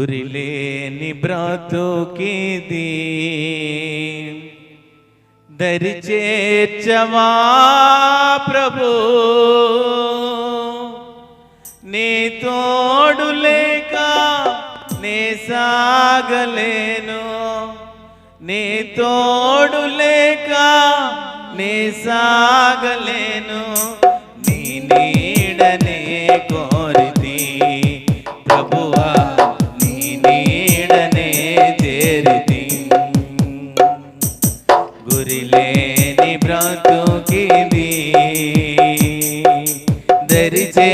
గురిలేని బ్రతుకిది. దరిచేర్చవా ప్రభు? నీ తోడు లేక నే సాగలేను. నీ తోడు లేక నే సాగలేను. ధరిచే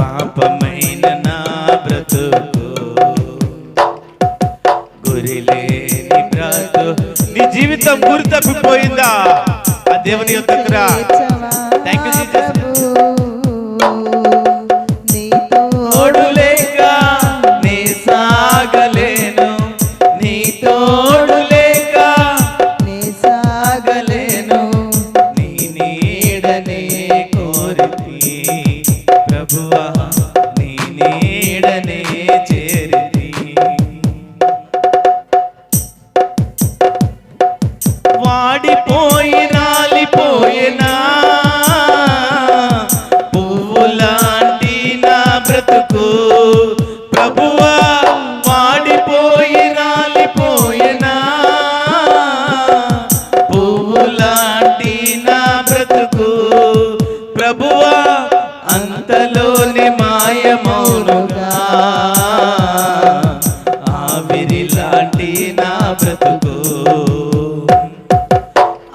పాపమైన నా బ్రతుకు. గురిలేని బ్రతు నీ జీవితం గురి తప్పిపోయిందా? ఆ దేవుని యొక్క boa వాక్యమౌనుగా ఆవిరి లాంటి నా బ్రతుకు.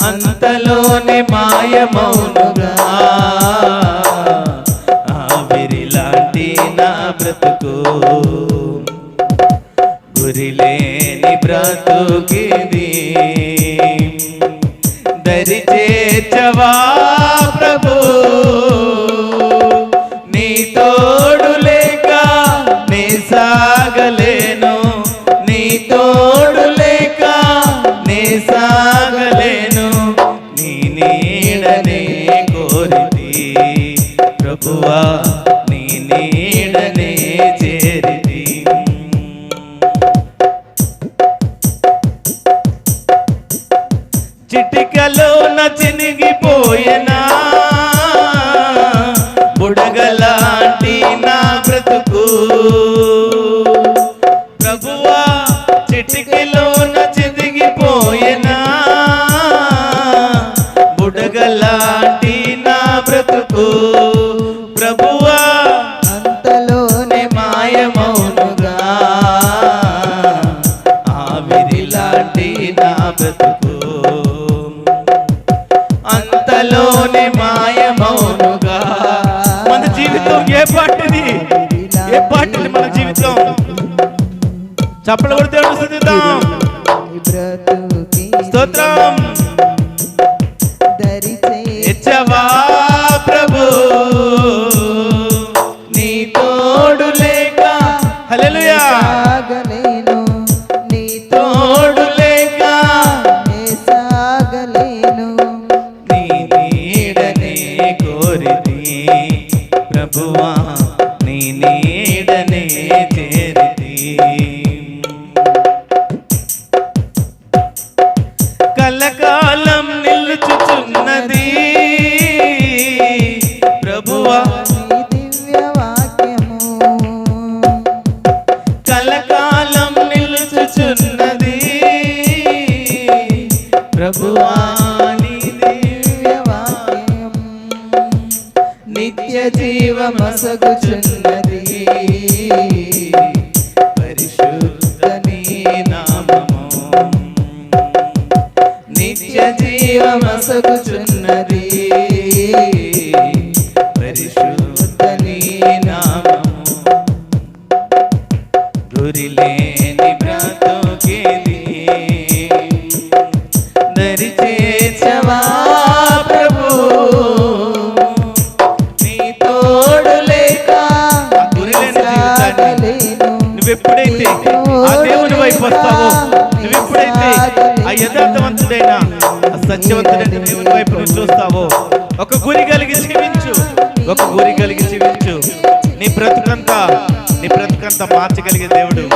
అంతలోనే మాయమౌనుగా ఆవిరి లాంటి నా బ్రతుకు. గురిలేని బ్రతుకిది. దరి చేచవా చిటికలో నచినిగిపోయేనా? బుడగలాంటి నా బ్రతుకు. ప్రభువా చిటికలో చప్పలు కొడితే స్థుతిద్దాం స్తోత్రం. కాలం నిల్చుచున్నది. ప్రభువా కలకాలం నిల్చుచున్నది. ప్రభువా నిత్య జీవమసగుచున్న నిత్య జీవమసగుచున్నది. సత్యవంతుడైన దేవుని వైపు నువ్వు చూస్తావో? ఒక గురి కలిగి జీవించు. ఒక గురి కలిగి జీవించు. నీ బ్రతుకంతా నీ బ్రతుకంతా మార్చగలిగే దేవుడు.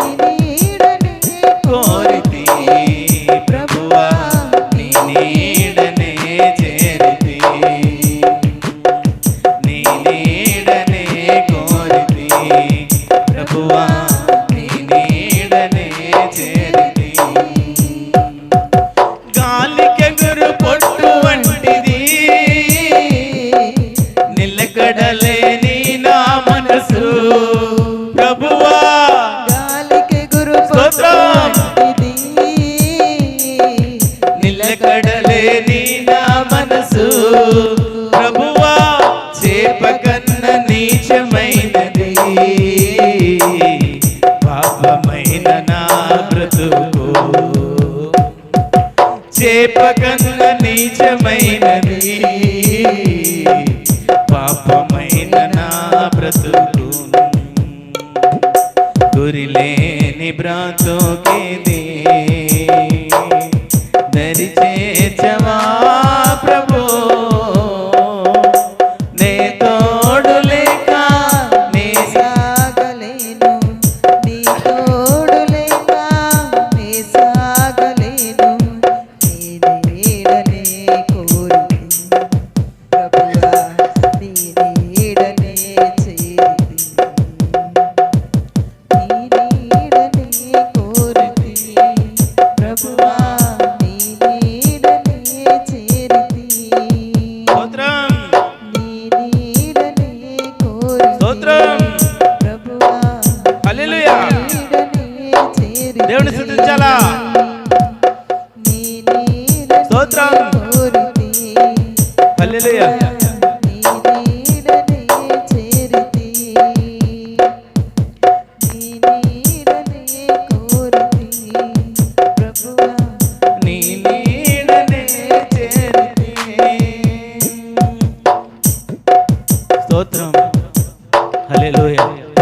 పాపమైన నా బ్రతుకు గురిలేని బ్రాతో Instagram.